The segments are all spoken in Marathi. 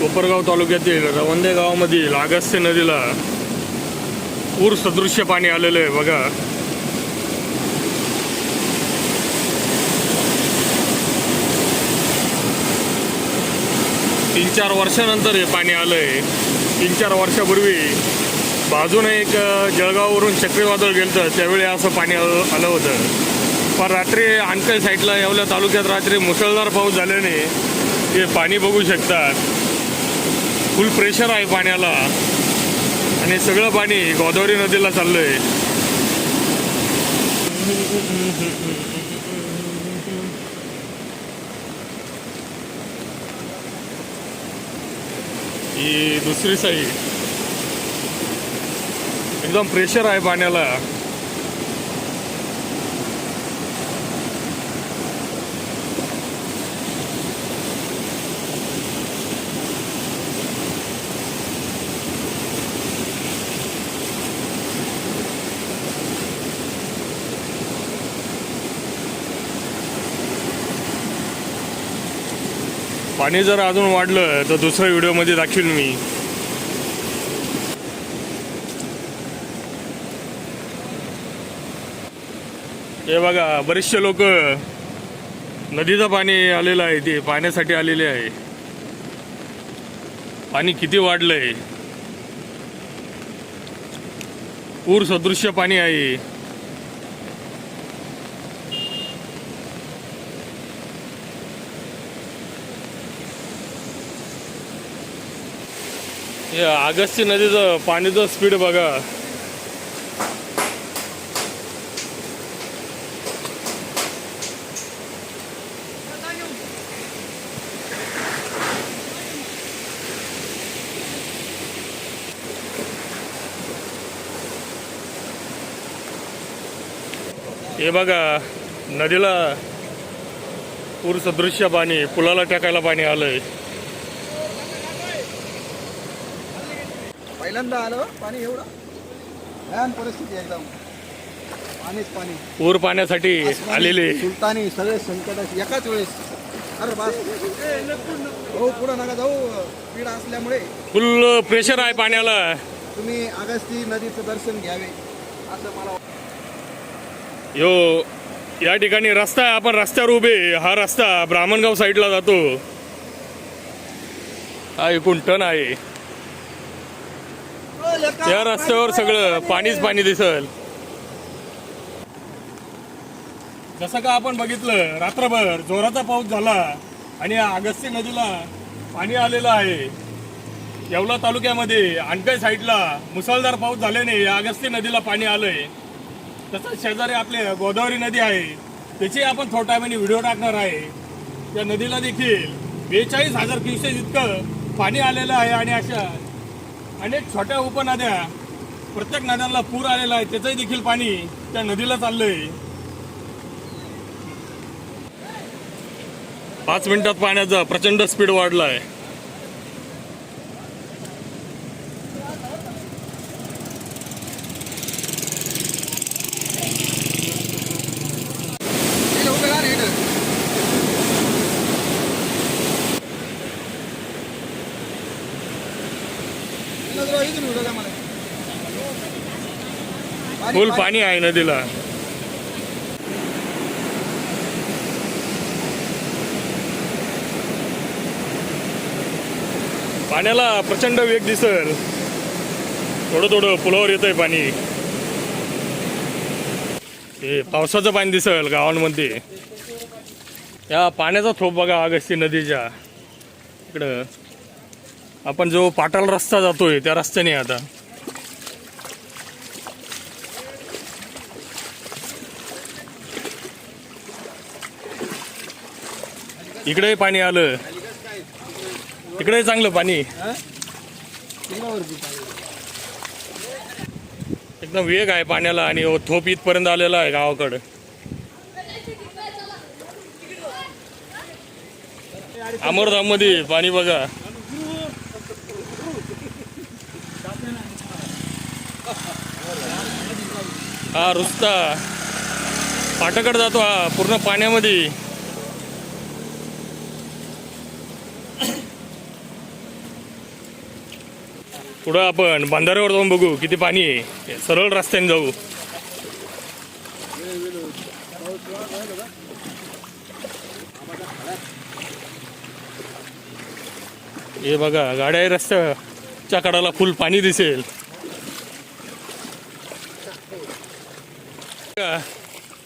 कोपरगाव तालुक्यातील रवंदे गावामधील अगस्त्य नदीला पूर सदृश्य पाणी आलेलं आहे बघा. तीन चार वर्षानंतर हे पाणी आलंय. तीन चार वर्षापूर्वी बाजूने एक जळगाववरून चक्रीवादळ गेलं त्यावेळी असं पाणी आलं आलं होतं. पण रात्री आणखी साईडला येवल्या तालुक्यात रात्री मुसळधार पाऊस झाल्याने ते पाणी बघू शकतात. फुल प्रेशर आहे पाण्याला. आणि सगळं पाणी गोदावरी नदीला चाललंय. ही दुसरी साईड. एकदम प्रेशर आहे पाण्याला. पाणी जर अजून वाढलं तर दुसऱ्या व्हिडिओमध्ये दाखवीन मी. हे बघा बरेचसे लोक नदीचं पाणी आलेलं आहे ते पाण्यासाठी आलेले आहे. पाणी किती वाढलंय? पूर सदृश्य पाणी आहे. हे आगस्ती नदीचं पाणीचं स्पीड बघा. हे बघा नदीला पूर सदृश्य पाणी पुलाला टाकायला पाणी आलंय. पहिल्यांदा आलं पाणी एवढं. भयान परिस्थिती एकदम. पाणीच पाणी. पूर पाण्यासाठी आलेले. सुलतानी सगळे संकट एकाच वेळेस. अरे बास. हो पुढं नका जाऊ. पीड असल्यामुळे. फुल प्रेशर आहे पाण्याला. तुम्ही अगस्ती नदीचं दर्शन घ्यावे. असं मला वाटतं. यो या ठिकाणी रस्ता आहे. आपण रस्त्यावर उभे हा रस्ता ब्राह्मणगाव साईडला जातो. हा एकूण टन आहे. त्या रस्त्यावर सगळं पाणीच पाणी दिसल. जसं का आपण बघितलं रात्रभर जोराचा पाऊस झाला आणि अगस्ती नदीला पाणी आलेलं आहे. येवला तालुक्यामध्ये आणकाई साईडला मुसळधार पाऊस झाल्याने या अगस्ती नदीला पाणी आलंय. तसंच शेजारी आपले गोदावरी नदी आहे त्याची आपण थोड्या टायमाने व्हिडिओ टाकणार आहे. त्या नदीला देखील बेचाळीस हजार क्युसेस इतकं पाणी आलेलं आहे आणि अशा अनेक छोट्या उपनद्या प्रत्येक नद्यांना पूर आलेला आहे त्याचंही देखील पाणी त्या नदीला चाललंय. पाच मिनिटात पाण्याचा प्रचंड स्पीड वाढलाय. आहे उभे राहा रे इकडे. इकडे जरा इथून उभे राहा मला. पाणी- फुल पाणी- आहे नदीला. पाण्याला प्रचंड वेग दिसल थोडं थोडं पुलावर येतंय पाणी. हे पावसाचं पाणी दिसल गावांमध्ये. या पाण्याचा थोप बघा अगस्ती नदीच्या. इकडं. आपण जो पाटाल रस्ता जातोय त्या रस्त्याने आता. इकडे पाणी आलं. इकडे चांगलं पाणी. एकदम वेग आहे पाण्याला आणि हो, थोप इथपर्यंत आलेला आहे गावाकडं. अमरधाममध्ये पाणी बघा. हा रुस्ता. पाटाकड जातो हा पूर्ण पाण्यामध्ये. पुढं आपण बांधारेवर जाऊन बघू किती पाणी आहे. सरळ रस्त्याने जाऊ. हे बघा गाड्या रस्त्याच्या कडाला फुल पाणी दिसेल.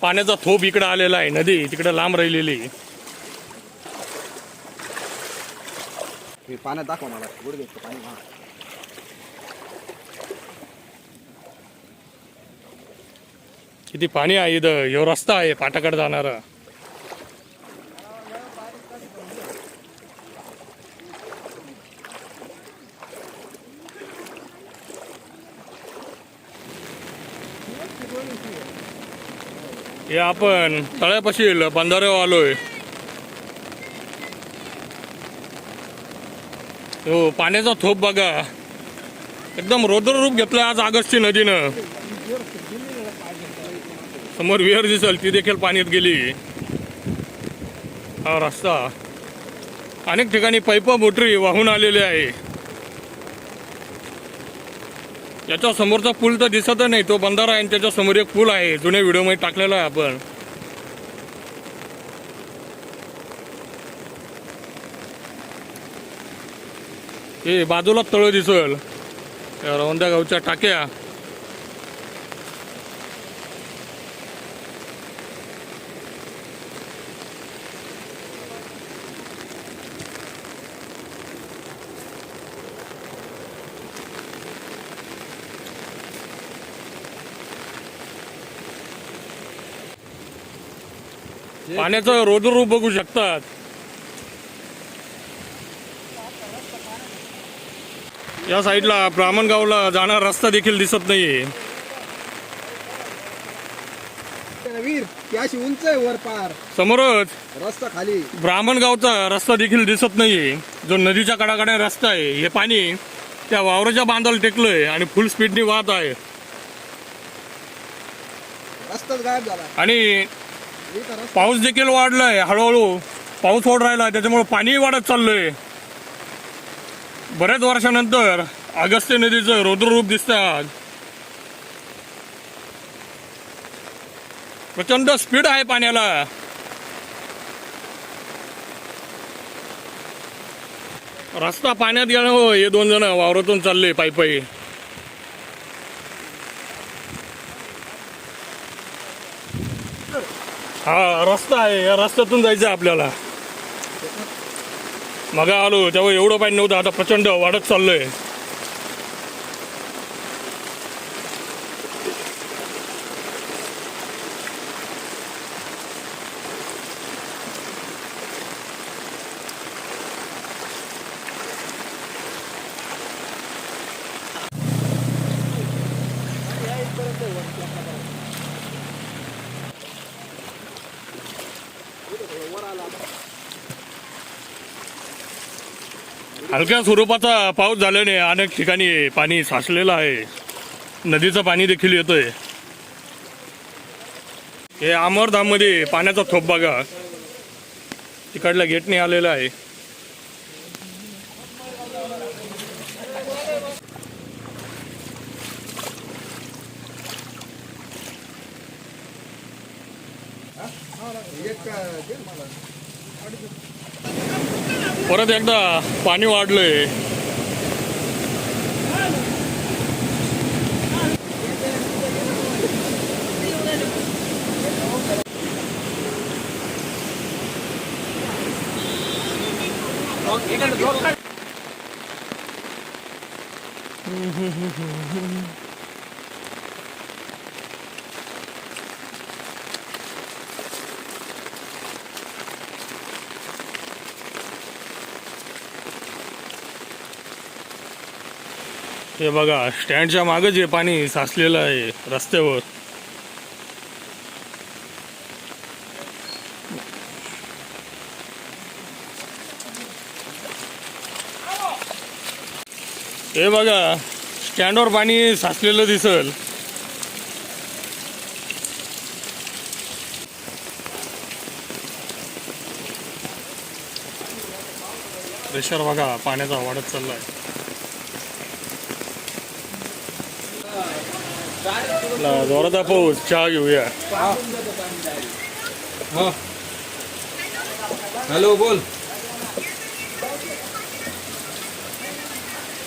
पाण्याचा थोप इकडं आलेला आहे नदी तिकडं लांब राहिलेली. पाण्यात दाखवा मला गुडघे पाणी किती पाणी आहे इथं ह्यो रस्ता आहे पाटाकडे जाणारा. हे आपण तळ्यापाशी बंधाऱ्यावर आलोय. हो पाण्याचा थोप बघा. एकदम रौद्र रूप घेतलं आज आगस्ती नदीनं. समोर विहीर दिसल ती देखील पाण्यात गेली. हा रस्ता. अनेक ठिकाणी पैप मोटरी वाहून आलेले आहे. याच्या समोरचा पूल तर दिसत नाही. तो बंधारा आहे आणि त्याच्यासमोर एक पूल आहे. जुन्या व्हिडिओमध्ये टाकलेला आहे आपण. हे बाजूला तळ दिसल. त्या रवंद्या गावच्या टाक्या. पाण्याचं रोज रूप बघू शकतात. या साईडला ब्राह्मणगावला जाणारा रस्ता देखील दिसत नाहीये. वीर ती अशी उंच आहे वर पार. समोरच रस्ता खाली. ब्राह्मणगावचा रस्ता देखील दिसत नाहीये. जो नदीच्या कडाकडे रस्ता आहे हे पाणी त्या वावराच्या बांधाला टेकलंय आणि फुल स्पीडने वाहत आहे. रस्ताच गायब झाला. आणि पाऊस देखील वाढलाय हळूहळू. पाऊस ओढ राहिला त्याच्यामुळे पाणी वाढत चाललंय. बऱ्याच वर्षानंतर अगस्त्य नदीचं रौद्ररूप दिसतात. आज प्रचंड स्पीड आहे पाण्याला. रस्ता पाण्यात गेला हो हे दोन जण वावरातून चालले पायी पायी हा रस्ता आहे. या रस्त्यातून जायचं आहे आपल्याला. मग आलो तेव्हा एवढं पाणी नव्हतं. आता प्रचंड वाढत चाललंय. हलक्या स्वरूपाचा पाऊस झाल्याने अनेक ठिकाणी पाणी साचलेलं आहे. नदीचं पाणी देखील येतोय. हे अमरधाममध्ये पाण्याचा थोप बघा. तिकडल्या गेटने आलेला आहे एक अं, दे ना मला परत एकदा पाणी वाढलंय. हे बघा स्टँडच्या मागे जे पाणी साचलेलं आहे रस्त्यावर. हे बघा स्टँडवर पाणी साचलेलं दिसल. प्रेशर बघा पाण्याचा वाढत चाललाय. जोराचा पाऊस चहा घेऊया हॅलो बोल.